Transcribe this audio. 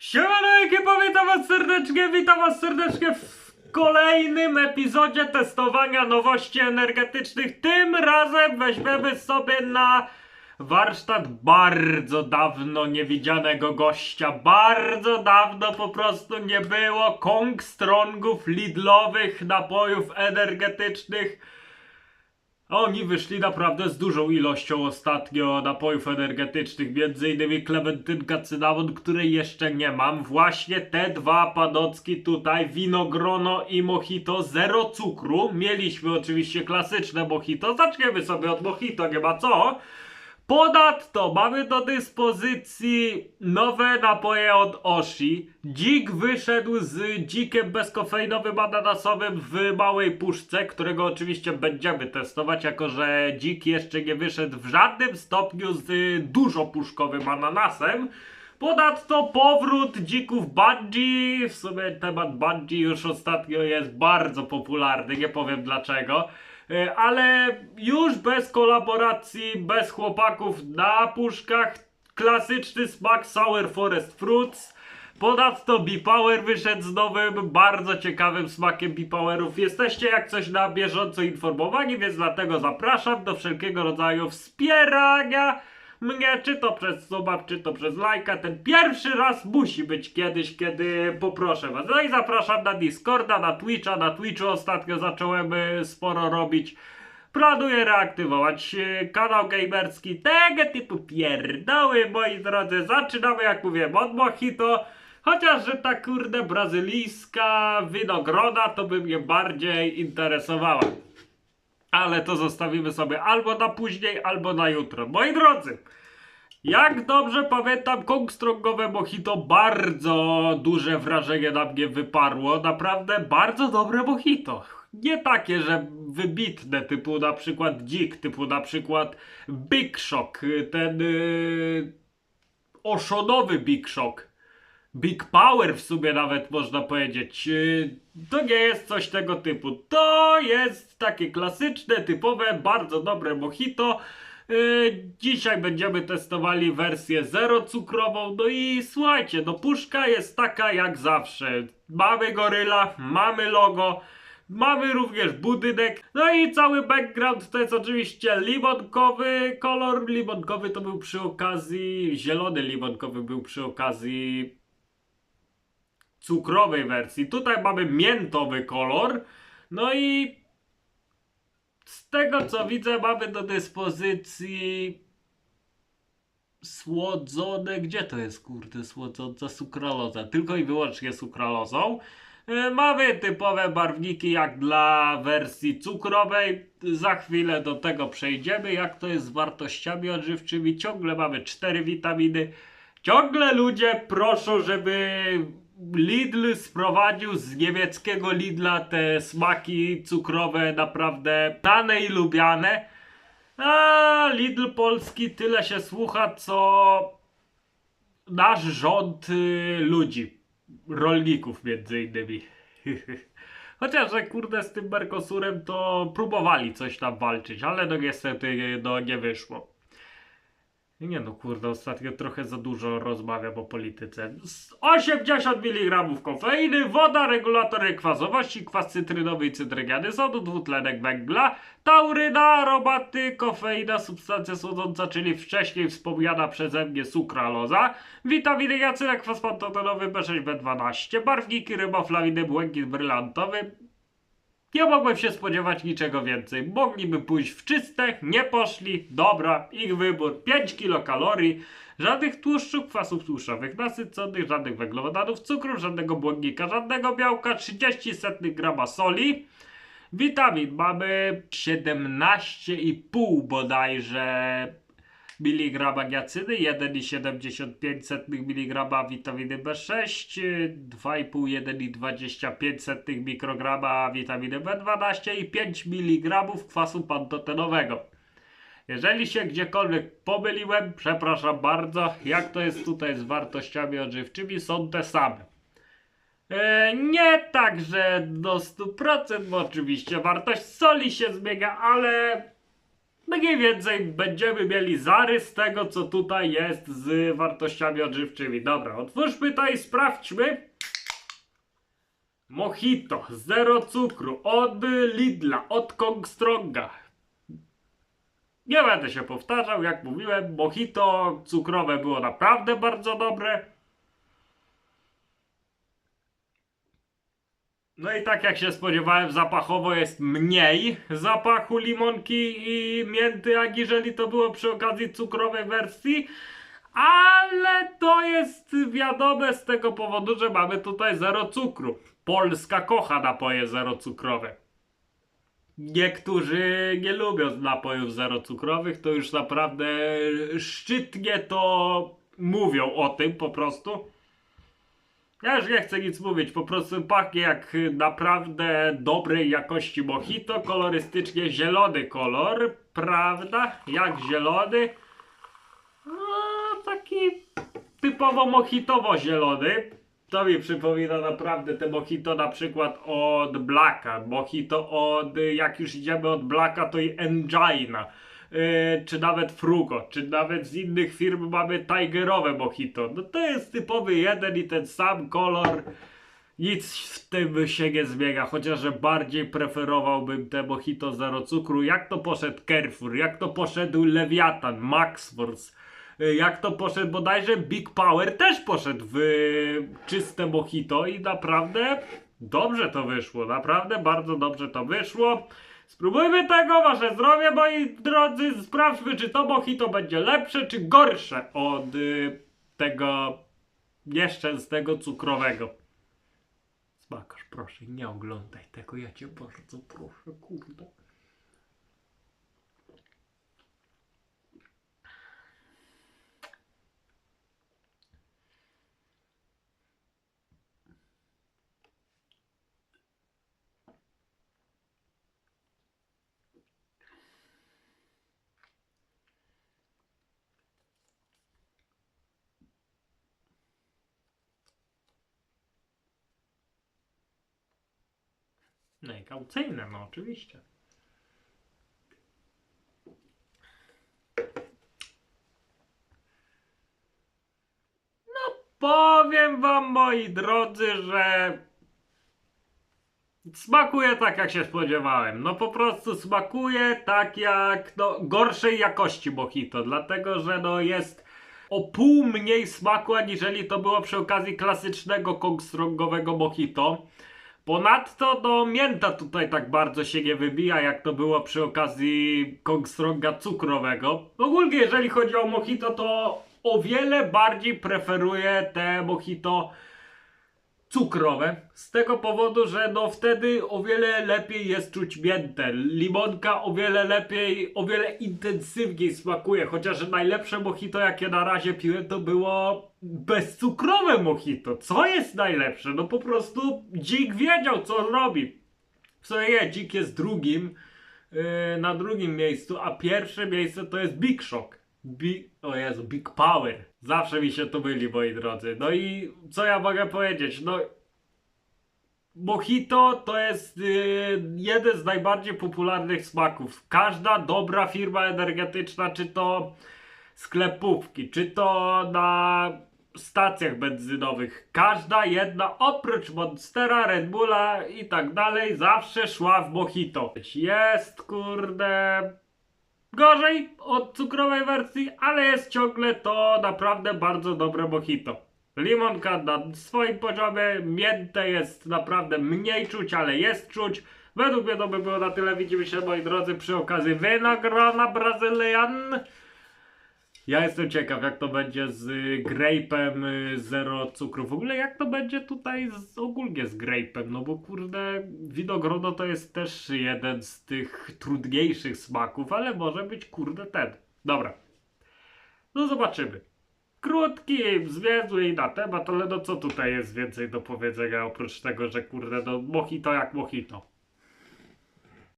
Siemano ekipa, witam was serdecznie, witam was serdecznie w kolejnym epizodzie testowania nowości energetycznych. Tym razem weźmiemy sobie na warsztat bardzo dawno niewidzianego gościa. Bardzo dawno po prostu nie było Kong Strongów Lidlowych napojów energetycznych. Oni wyszli naprawdę z dużą ilością ostatnio napojów energetycznych, między innymi klementynka cynamon, której jeszcze nie mam. Właśnie te dwa panocki tutaj, winogrono i mojito, zero cukru. Mieliśmy oczywiście klasyczne mojito, zaczniemy sobie od mojito, nie ma co. Ponadto mamy do dyspozycji nowe napoje od Oshi. Dzik wyszedł z dzikiem bezkofeinowym ananasowym w małej puszce, którego oczywiście będziemy testować, jako że dzik jeszcze nie wyszedł w żadnym stopniu z dużo puszkowym ananasem. Ponadto powrót dzików Bungie, w sumie temat Bungie już ostatnio jest bardzo popularny, nie powiem dlaczego. E, ale już bez kolaboracji, bez chłopaków na puszkach, klasyczny smak Sour Forest Fruits. Ponadto B-Power wyszedł z nowym, bardzo ciekawym smakiem B-Powerów. Jesteście jak coś na bieżąco informowani, więc dlatego zapraszam do wszelkiego rodzaju wspierania mnie, czy to przez suba, czy to przez lajka. Ten pierwszy raz musi być kiedyś, kiedy poproszę was. No i zapraszam na Discorda, na Twitcha. Na Twitchu ostatnio zacząłem y, sporo robić. Planuję reaktywować y, kanał gamerski. Tego typu pierdoły, moi drodzy. Zaczynamy, jak mówiłem, od Mojito. Chociaż, że ta kurde brazylijska winogrona to by mnie bardziej interesowała. Ale to zostawimy sobie albo na później, albo na jutro. Moi drodzy, jak dobrze pamiętam, Kongstrongowe Mojito bardzo duże wrażenie na mnie wyparło. Naprawdę bardzo dobre Mojito. Nie takie, że wybitne, typu na przykład Dzik, typu na przykład Big Shock, ten yy, oszonowy Big Shock. Big Power w sumie nawet można powiedzieć. Yy, To nie jest coś tego typu. To jest takie klasyczne, typowe, bardzo dobre mojito. Yy, Dzisiaj będziemy testowali wersję zero cukrową. No i słuchajcie, no puszka jest taka jak zawsze. Mamy goryla, mamy logo. Mamy również budynek, no i cały background to jest oczywiście limonkowy kolor. Limonkowy to był przy okazji, zielony limonkowy był przy okazji cukrowej wersji. Tutaj mamy miętowy kolor. No i z tego co widzę, mamy do dyspozycji słodzone. Gdzie to jest, kurde, słodząca sukraloza? Tylko i wyłącznie sukralozą. E, Mamy typowe barwniki jak dla wersji cukrowej. Za chwilę do tego przejdziemy. Jak to jest z wartościami odżywczymi? Ciągle mamy cztery witaminy. Ciągle ludzie proszą, żeby Lidl sprowadził z niemieckiego Lidla te smaki cukrowe naprawdę dane i lubiane. A Lidl polski tyle się słucha, co nasz rząd y, ludzi, rolników między innymi. Chociaż, że kurde z tym Mercosurem to próbowali coś tam walczyć, ale no niestety no, nie wyszło. Nie no kurde, ostatnio trochę za dużo rozmawiam o polityce. Z 80 mg kofeiny, woda, regulatory kwasowości, kwas cytrynowy i cytryniany, sodu, dwutlenek węgla, tauryna, aromaty, kofeina, substancja słodząca, czyli wcześniej wspomniana przeze mnie sukraloza, witaminy jacyna, kwas pantotenowy, B6, B12, barwniki, ryboflawiny, błękit brylantowy, nie mogłem się spodziewać niczego więcej. Mogliby pójść w czyste, nie poszli. Dobra, ich wybór. 5 kilokalorii, żadnych tłuszczów, kwasów tłuszczowych nasyconych, żadnych węglowodanów, cukru, żadnego błonnika, żadnego białka, 30 setnych grama soli. Witamin mamy 17,5 bodajże miligrama niacyny, 1,75 mg witaminy B6, 2,5-1,25 mikrograma witaminy B12 i 5 mg kwasu pantotenowego. Jeżeli się gdziekolwiek pomyliłem, przepraszam bardzo. Jak to jest tutaj z wartościami odżywczymi? Są te same. E, nie tak, że do 100%, bo oczywiście wartość soli się zmienia, ale mniej więcej będziemy mieli zarys tego, co tutaj jest z wartościami odżywczymi. Dobra, otwórzmy to i sprawdźmy. Mojito, zero cukru, od Lidla, od Kongstronga. Nie będę się powtarzał, jak mówiłem, mojito cukrowe było naprawdę bardzo dobre. No i tak jak się spodziewałem, zapachowo jest mniej zapachu limonki i mięty, jak jeżeli to było przy okazji cukrowej wersji. Ale to jest wiadome z tego powodu, że mamy tutaj zero cukru. Polska kocha napoje zero cukrowe. Niektórzy nie lubią napojów zero cukrowych, to już naprawdę szczytnie to mówią o tym po prostu. Ja już nie chcę nic mówić, po prostu pachnie jak naprawdę dobrej jakości mojito, kolorystycznie zielony kolor, prawda? Jak zielony. No, taki typowo mojitowo zielony. To mi przypomina naprawdę te mojito na przykład od Blacka, mojito od, jak już idziemy od Blacka to i Engina. Yy, czy nawet Frugo, czy nawet z innych firm mamy Tigerowe mojito. No to jest typowy jeden i ten sam kolor. Nic w tym się nie zmienia, chociaż bardziej preferowałbym te mojito zero cukru. Jak to poszedł Carrefour, jak to poszedł Leviathan, Max Force, y, jak to poszedł bodajże Big Power też poszedł w czyste mojito i naprawdę dobrze to wyszło, naprawdę bardzo dobrze to wyszło. Spróbujmy tego, wasze zdrowie moi drodzy, sprawdźmy czy to mojito będzie lepsze czy gorsze od y, tego nieszczęsnego cukrowego. Smakarz, proszę, nie oglądaj tego, ja cię bardzo proszę, kurde. No i kaucyjne, no oczywiście. No powiem wam moi drodzy, że smakuje tak jak się spodziewałem. No po prostu smakuje tak jak no, gorszej jakości mojito, dlatego że no jest o pół mniej smaku aniżeli to było przy okazji klasycznego kongstrongowego mojito. Ponadto no mięta tutaj tak bardzo się nie wybija, jak to było przy okazji Kongstronga cukrowego. Ogólnie jeżeli chodzi o mojito, to o wiele bardziej preferuję te mojito cukrowe. Z tego powodu, że no wtedy o wiele lepiej jest czuć miętę. Limonka o wiele lepiej, o wiele intensywniej smakuje. Chociaż najlepsze mojito jakie na razie piłem to było bezcukrowe mojito. Co jest najlepsze? No po prostu dzik wiedział co robi. W sumie dzik jest drugim, yy, na drugim miejscu, a pierwsze miejsce to jest Big Shock. Bi o Jezu, Big Power. Zawsze mi się to myli, moi drodzy. No i co ja mogę powiedzieć? No Mojito to jest yy, jeden z najbardziej popularnych smaków. Każda dobra firma energetyczna, czy to sklepówki, czy to na stacjach benzynowych, każda jedna oprócz Monstera, Red Bulla i tak dalej, zawsze szła w mojito. Jest kurde gorzej od cukrowej wersji, ale jest ciągle to naprawdę bardzo dobre mojito. Limonka na swoim poziomie, mięte jest naprawdę mniej czuć, ale jest czuć. Według mnie to by było na tyle. Widzimy się moi drodzy przy okazji winogrona Brazylian. Ja jestem ciekaw jak to będzie z y, grape'em y, zero cukru. W ogóle jak to będzie tutaj z, ogólnie z grape'em, no bo kurde winogrono to jest też jeden z tych trudniejszych smaków, ale może być kurde ten. Dobra. No zobaczymy. Krótki, zwięzły i na temat, ale no co tutaj jest więcej do powiedzenia oprócz tego, że kurde no mojito jak mojito.